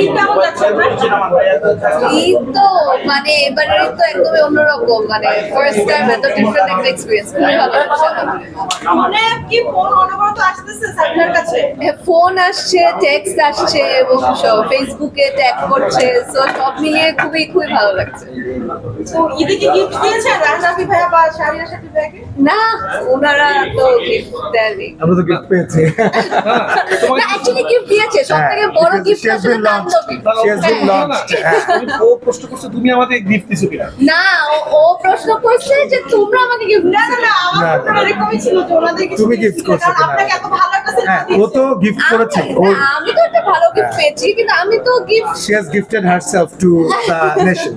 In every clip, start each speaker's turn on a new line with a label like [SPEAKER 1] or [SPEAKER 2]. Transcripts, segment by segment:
[SPEAKER 1] ঈদ কেমন যাচ্ছে আপনার?
[SPEAKER 2] ঈদ তো মানে এবারের তো একদমই অন্যরকম মানে ফার্স্ট টাইম এত ডিফারেন্ট একটা এক্সপিরিয়েন্স খুবই ভালো লাগছে আলহামদুলিল্লাহ।
[SPEAKER 1] মানে কি ফোন অনবরত আসতেছে সাকিনার কাছে?
[SPEAKER 2] ফোন আসছে টেক্সট আসছে এবং ফেসবুকে ট্যাগ করছে সো সব মিলিয়ে খুবই খুবই ভালো লাগছে।
[SPEAKER 1] তো ঈদে কি গিফট দিয়েছেন? রাহনাফি ভাইয়া বা শারিয়া শাকিব ভাইয়াকে?
[SPEAKER 2] না ওনারা তো গিফট দেয়নি
[SPEAKER 3] আমরা তো গিফট পেয়েছি।
[SPEAKER 2] না অ্যাকচুয়ালি গিফট দিয়েছে সব থেকে বড় গিফট আসলে
[SPEAKER 3] হ্যাঁ।
[SPEAKER 4] ও প্রশ্ন করছে তুমি আমাদের গিফট দিছো কিনা?
[SPEAKER 2] না ও- ও প্রশ্ন করছে যে তোমরা আমাকে গিফট
[SPEAKER 1] না না না আমার
[SPEAKER 3] না,
[SPEAKER 1] এরকমই ছিল যে ওনাদের
[SPEAKER 3] তুমি gift করছ কিনা?
[SPEAKER 1] আপনাকে এত ভালো একটা
[SPEAKER 3] হ্যাঁ ও তো গিফট করেছে। ও
[SPEAKER 2] আমি তো একটা ভালো গিফট পেয়েছি কিন্তু আমি তো gift
[SPEAKER 3] she has gifted herself to the nation.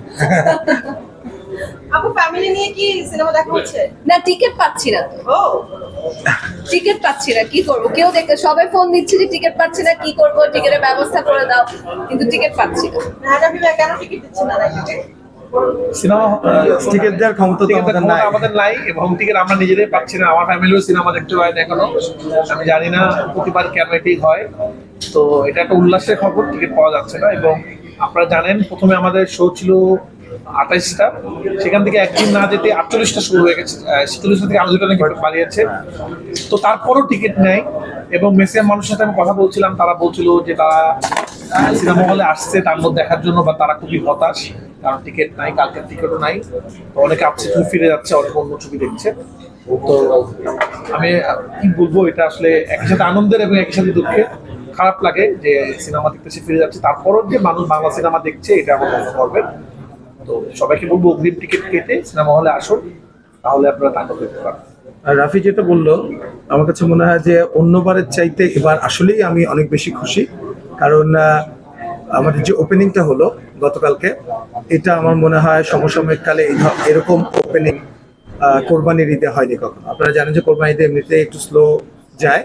[SPEAKER 1] আপু ফ্যামিলি নিয়ে কি সিনেমা দেখা হচ্ছে?
[SPEAKER 2] না টিকিট পাচ্ছি না তো।
[SPEAKER 1] ও।
[SPEAKER 2] টিকিট পাচ্ছি না কি করব? কেউ দেখে সবাই ফোন দিচ্ছে যে টিকিট পাচ্ছি না কি করব? টিকিটের ব্যবস্থা করে দাও কিন্তু টিকিট পাচ্ছি না।
[SPEAKER 1] কেন টিকিট দিচ্ছে না
[SPEAKER 4] সিনেমা
[SPEAKER 3] টিকিট দেওয়ার ক্ষমতা তো আমাদের নাই।
[SPEAKER 4] আমাদের নাই এবং টিকিট আমরা নিজেরাই পাচ্ছি না। আমার ফ্যামিলিও সিনেমা দেখতে পায় না এখনও। আমি জানি না প্রতিবার কেন এটি হয়। তো এটা একটা উল্লাসের খবর টিকিট পাওয়া যাচ্ছে না। এবং আপনারা জানেন প্রথমে আমাদের শো ছিল আঠাইশটা। সেখান থেকে একদিন না যেতে আটচল্লিশটা শুরু হয়ে গেছে। ছেচল্লিশটা থেকে আরও দুটো নাকি বাড়িয়েছে তো তারপরও টিকিট নেয় এবং ম্যাক্সিমাম মানুষের সাথে আমি কথা বলছিলাম। তারা বলছিল যে তারা সিনেমা হলে আসছে তার মধ্যে দেখার জন্য, বা তারা খুবই হতাশ, কারণ টিকিট নাই, কালকের টিকিটও নাই। তো অনেকে আপসেট হয়ে ফিরে যাচ্ছে, অনেক অন্য ছবি দেখছে। তো আমি, কি বলব, এটা আসলে একই সাথে আনন্দের এবং একই সাথে দুঃখের। খারাপ লাগে যে সিনেমা দেখতে সে ফিরে যাচ্ছে। তারপরও যে মানুষ বাংলা সিনেমা দেখছে, এটা আমার মনে করবেন তো সবাইকে বলব অগ্রিম টিকিট কেটে সিনেমা হলে আসুন, তাহলে আপনারা তাণ্ডব দেখতে পারেন
[SPEAKER 3] আর রাফি যেটা বলল, আমার কাছে মনে হয় যে অন্যবারের চাইতে এবার আসলেই আমি অনেক বেশি খুশি। কারণ আমাদের যে ওপেনিংটা হলো গতকালকে, এটা আমার মনে হয় সমসাময়িক কালে এরকম ওপেনিং কোরবানির ঈদে হয়নি কখনো। আপনারা জানেন যে কোরবানি ঈদে এমনিতে একটু স্লো যায়।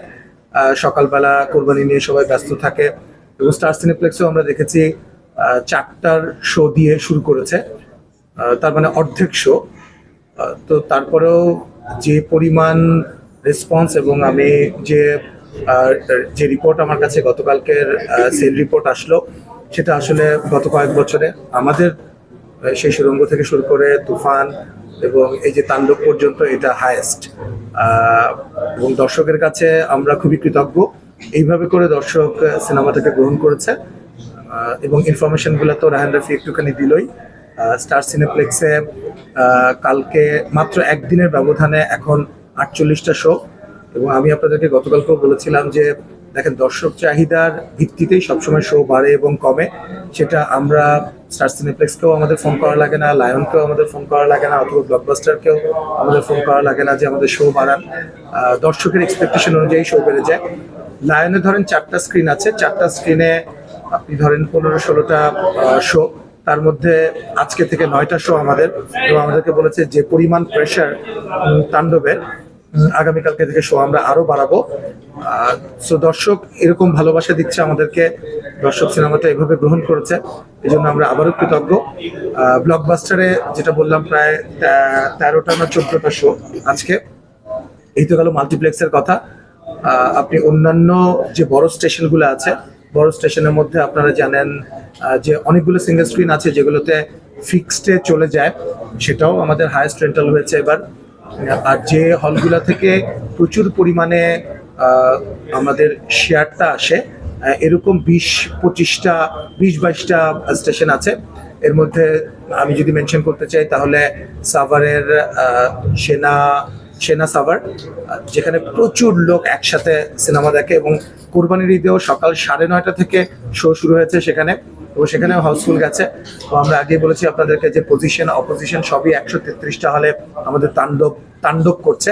[SPEAKER 3] সকালবেলা কোরবানি নিয়ে সবাই ব্যস্ত থাকে। এবং স্টার সিনেপ্লেক্সেও আমরা দেখেছি চারটার শো দিয়ে শুরু করেছে। তার মানে অর্ধেক শো তো তারপরেও যে পরিমাণ রেসপন্স এবং আমি যে যে রিপোর্ট আমার কাছে গতকালকের সেল রিপোর্ট আসলো, সেটা আসলে গত কয়েক বছরে আমাদের সেই সুরঙ্গ থেকে শুরু করে তুফান এবং এই যে তাণ্ডব পর্যন্ত এটা হায়েস্ট এবং দর্শকের কাছে আমরা খুবই কৃতজ্ঞ। এইভাবে করে দর্শক সিনেমাটাকে গ্রহণ করেছে। এবং ইনফরমেশনগুলো তো রাহান রাফি একটুখানি দিলই। স্টার সিনেপ্লেক্সে কালকে মাত্র একদিনের ব্যবধানে এখন আটচল্লিশটা শো এবং আমি আপনাদেরকে গতকালকেও বলেছিলাম যে, দেখেন, দর্শক চাহিদার ভিত্তিতেই সবসময় শো বাড়ে এবং কমে। সেটা আমরা স্টার সিনেপ্লেক্সকেও আমাদের ফোন করা লাগে না লায়নকেও আমাদের ফোন করা লাগে না, অথবা ব্লকবাস্টারকেও আমাদের ফোন করা লাগে না যে, আমাদের শো বাড়ান। দর্শকের এক্সপেকটেশন অনুযায়ী শো বেড়ে যায়। লায়নে ধরেন চারটা স্ক্রিন আছে। চারটা স্ক্রিনে আপনি ধরেন পনেরো ষোলোটা শো তার মধ্যে আজকে থেকে নয়টা শো আমাদের, এবং আমাদেরকে বলেছে যে পরিমাণ প্রেশার তাণ্ডবে আগামীকালকে থেকে শো আমরা আরও বাড়াবো। সো দর্শক এরকম ভালোবাসা দিচ্ছে আমাদেরকে, দর্শক সিনেমাটা এভাবে গ্রহণ করেছে এই জন্য আমরা আবারও কৃতজ্ঞ। ব্লকবাস্টারে যেটা বললাম প্রায় তেরোটা না চোদ্দটা শো আজকে। এই তো গেল মাল্টিপ্লেক্সের কথা। আপনি অন্যান্য যে বড় স্টেশনগুলো আছে বড় স্টেশনের মধ্যে আপনারা জানেন যে অনেকগুলো সিঙ্গেল স্ক্রিন আছে যেগুলোতে ফিক্সডে চলে যায়। সেটাও আমাদের হায়েস্ট রেন্টাল হয়েছে এবার। আর যে হলগুলো থেকে প্রচুর পরিমাণে আমাদের শেয়ারটা আসে এরকম বিশ, পঁচিশটা, বিশ, বাইশটা স্টেশন আছে। এর মধ্যে আমি যদি মেনশন করতে চাই তাহলে সাভারের সেনা সেনা সাভার যেখানে প্রচুর লোক একসাথে সিনেমা দেখে এবং কোরবানির ঈদেও সকাল সাড়ে নয়টা থেকে শো শুরু হয়েছে সেখানে এবং সেখানেও হাউসফুল গেছে। তো আমরা আগেই বলেছি আপনাদেরকে যে পজিশন অপোজিশন সবই একশো তেত্রিশটা হলে আমাদের তাণ্ডব তাণ্ডব করছে।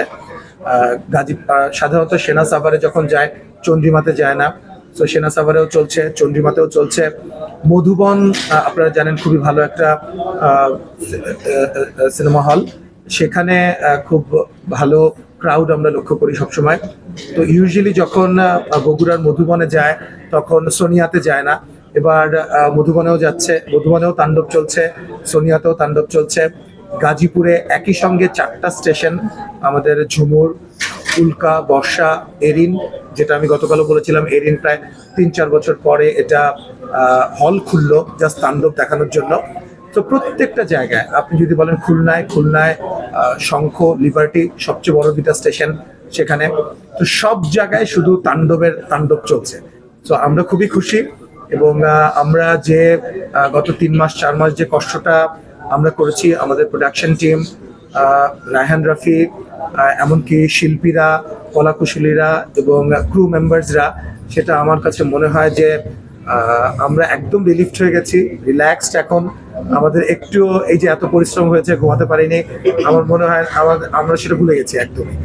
[SPEAKER 3] গাজী সাধারণত সেনা সাভারে যখন যায়, চন্দ্রিমাতে যায় না। তো সেনা সাভারেও চলছে, চন্দ্রিমাতেও চলছে। মধুবন আপনারা জানেন খুবই ভালো একটা সিনেমা হল। সেখানে খুব ভালো ক্রাউড আমরা লক্ষ্য করি সবসময়। তো ইউজুয়ালি যখন বগুড়ার মধুবনে যায়, তখন সোনিয়াতে যায় না। এবার মধুবনেও যাচ্ছে, মধুবনেও তাণ্ডব চলছে, সোনিয়াতেও তাণ্ডব চলছে। গাজীপুরে একই সঙ্গে চারটা স্টেশন আমাদের ঝুমুর, উল্কা, বর্ষা, এরিন, যেটা আমি গতকালও বলেছিলাম, এরিন প্রায় তিন চার বছর পরে এটা হল খুললো জাস্ট তাণ্ডব দেখানোর জন্য। তো প্রত্যেকটা জায়গায়, আপনি যদি বলেন খুলনায় খুলনায় শঙ্খ লিবার্টি সবচেয়ে বড় দুটা স্টেশন সেখানে। তো সব জায়গায় শুধু তাণ্ডবের তাণ্ডব চলছে। তো আমরা খুবই খুশি এবং আমরা যে গত তিন মাস, চার মাস যে কষ্টটা আমরা করেছি, আমাদের প্রোডাকশন টিম রায়হান রাফি এমনকি শিল্পীরা, কলাকুশলীরা এবং ক্রু মেম্বার্সরা সেটা আমার কাছে মনে হয় যে আমরা একদম রিলিফড হয়ে গেছি রিল্যাক্সড এখন। আমাদের একটু এই যে এত পরিশ্রম হয়েছে ঘুমাতে পারিনি আমার মনে হয় আমাদের আমরা সেটা ভুলে গেছি একদমই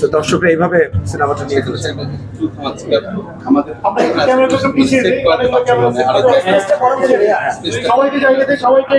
[SPEAKER 3] তো দর্শকরা এইভাবে সিনেমাটা নিয়ে ফেলেছে।
[SPEAKER 5] সবাইকে জায়গাতে সবাইকে